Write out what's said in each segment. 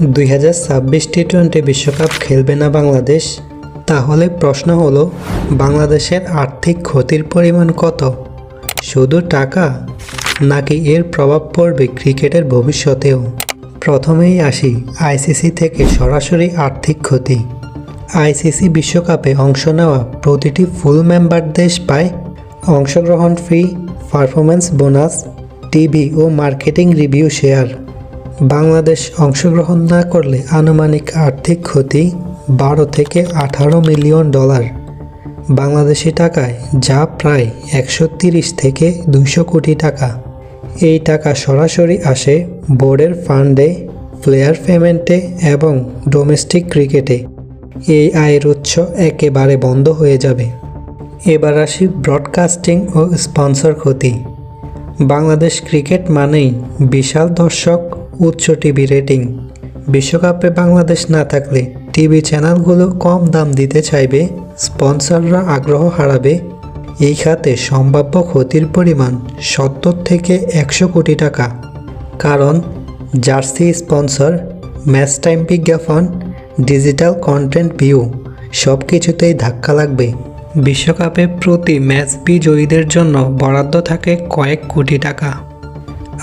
দুই হাজার ছাব্বিশ টি টোয়েন্টি বিশ্বকাপ খেলবে না বাংলাদেশ? তাহলে প্রশ্ন হলো, বাংলাদেশের আর্থিক ক্ষতির পরিমাণ কত? শুধু টাকা? নাকি এর প্রভাব পড়বে ক্রিকেটের ভবিষ্যতেও? প্রথমেই আসি আইসিসি থেকে সরাসরি আর্থিক ক্ষতি। আইসিসি বিশ্বকাপে অংশ নেওয়া প্রতিটি ফুল মেম্বার দেশ পায়। অংশগ্রহণ ফি, পারফরম্যান্স বোনাস, টিভি ও মার্কেটিং রিভিউ শেয়ার। বাংলাদেশ অংশগ্রহণ না করলে আনুমানিক আর্থিক ক্ষতি বারো থেকে আঠারো মিলিয়ন ডলার। বাংলাদেশি টাকায় যা প্রায় একশো তিরিশ থেকে দুইশো কোটি টাকা। এই টাকা সরাসরি আসে বোর্ডের ফান্ডে, প্লেয়ার পেমেন্টে এবং ডোমেস্টিক ক্রিকেটে। এই আয়ের উৎস একেবারে বন্ধ হয়ে যাবে। এবার আসি ব্রডকাস্টিং ও স্পন্সর ক্ষতি। বাংলাদেশ ক্রিকেট মানেই বিশাল দর্শক উচ্চ টিভি রেটিং। বিশ্বকাপে বাংলাদেশ না থাকলে টিভি চ্যানেলগুলো কম দাম দিতে চাইবে, স্পন্সররা আগ্রহ হারাবে। এই খাতে সম্ভাব্য ক্ষতির পরিমাণ সত্তর থেকে একশো কোটি টাকা। কারণ জার্সি স্পন্সর, ম্যাচ টাইম বিজ্ঞাপন, ডিজিটাল কন্টেন্ট ভিউ সব কিছুতেই ধাক্কা লাগবে। বিশ্বকাপে প্রতি ম্যাচ বিজয়ীদের জন্য বরাদ্দ থাকে কয়েক কোটি টাকা।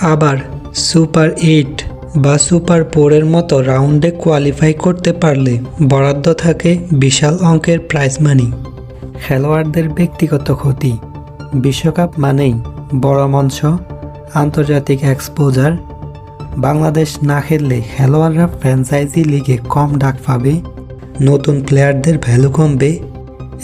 আবার সুপার এইট বা সুপার ফোরের মতো রাউন্ডে কোয়ালিফাই করতে পারলে বরাদ্দ থাকে বিশাল অঙ্কের প্রাইজ মানি। খেলোয়াড়দের ব্যক্তিগত ক্ষতি। বিশ্বকাপ মানেই বড় মঞ্চ, আন্তর্জাতিক এক্সপোজার। বাংলাদেশ না খেললে খেলোয়াড়রা ফ্র্যাঞ্চাইজি লিগে কম ডাক পাবে। নতুন প্লেয়ারদের ভ্যালু কমবে।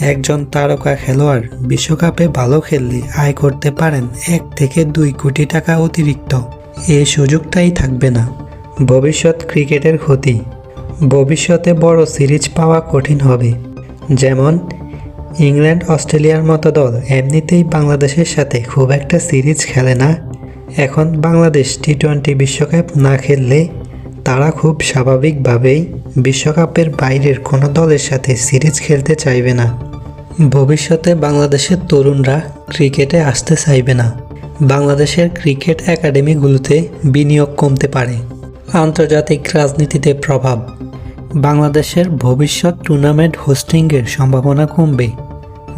একজন তারকা খেলোয়াড় বিশ্বকাপে ভালো খেললে আয় করতে পারেন এক থেকে দুই কোটি টাকা অতিরিক্ত। এই সুযোগটাই থাকবে না। ভবিষ্যৎ ক্রিকেটের ক্ষতি। ভবিষ্যতে বড় সিরিজ পাওয়া কঠিন হবে। যেমন, ইংল্যান্ড অস্ট্রেলিয়ার মতো দল এমনিতেই বাংলাদেশের সাথে খুব একটা সিরিজ খেলে না। এখন বাংলাদেশ টি টোয়েন্টি বিশ্বকাপ না খেললে তারা খুব স্বাভাবিকভাবেই বিশ্বকাপের বাইরের কোনো দলের সাথে সিরিজ খেলতে চাইবে না। ভবিষ্যতে বাংলাদেশের তরুণরা ক্রিকেটে আসতে চাইবে না। বাংলাদেশের ক্রিকেট একাডেমিগুলোতে বিনিয়োগ কমতে পারে। আন্তর্জাতিক রাজনীতিতে প্রভাব। বাংলাদেশের ভবিষ্যৎ টুর্নামেন্ট হোস্টিংয়ের সম্ভাবনা কমবে।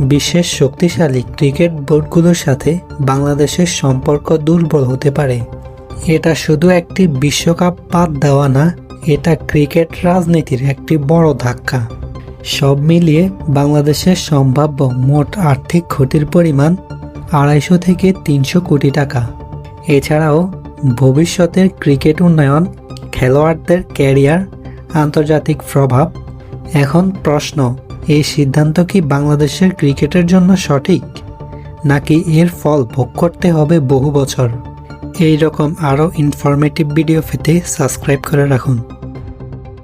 বিশ্বের শক্তিশালী ক্রিকেট বোর্ডগুলোর সাথে বাংলাদেশের সম্পর্ক দুর্বল হতে পারে। এটা শুধু একটি বিশ্বকাপ বাদ দেওয়া না, এটা ক্রিকেট রাজনীতির একটি বড় ধাক্কা। সব মিলিয়ে বাংলাদেশের সম্ভাব্য মোট আর্থিক ক্ষতির পরিমাণ আড়াইশো থেকে তিনশো কোটি টাকা। এছাড়াও ভবিষ্যতের ক্রিকেট উন্নয়ন, খেলোয়াড়দের ক্যারিয়ার, আন্তর্জাতিক প্রভাব। এখন প্রশ্ন, এই সিদ্ধান্ত কি বাংলাদেশের ক্রিকেটের জন্য সঠিক? নাকি এর ফল ভোগ করতে হবে বহু বছর? এই রকম আরও ইনফরমেটিভ ভিডিও পেতে সাবস্ক্রাইব করে রাখুন।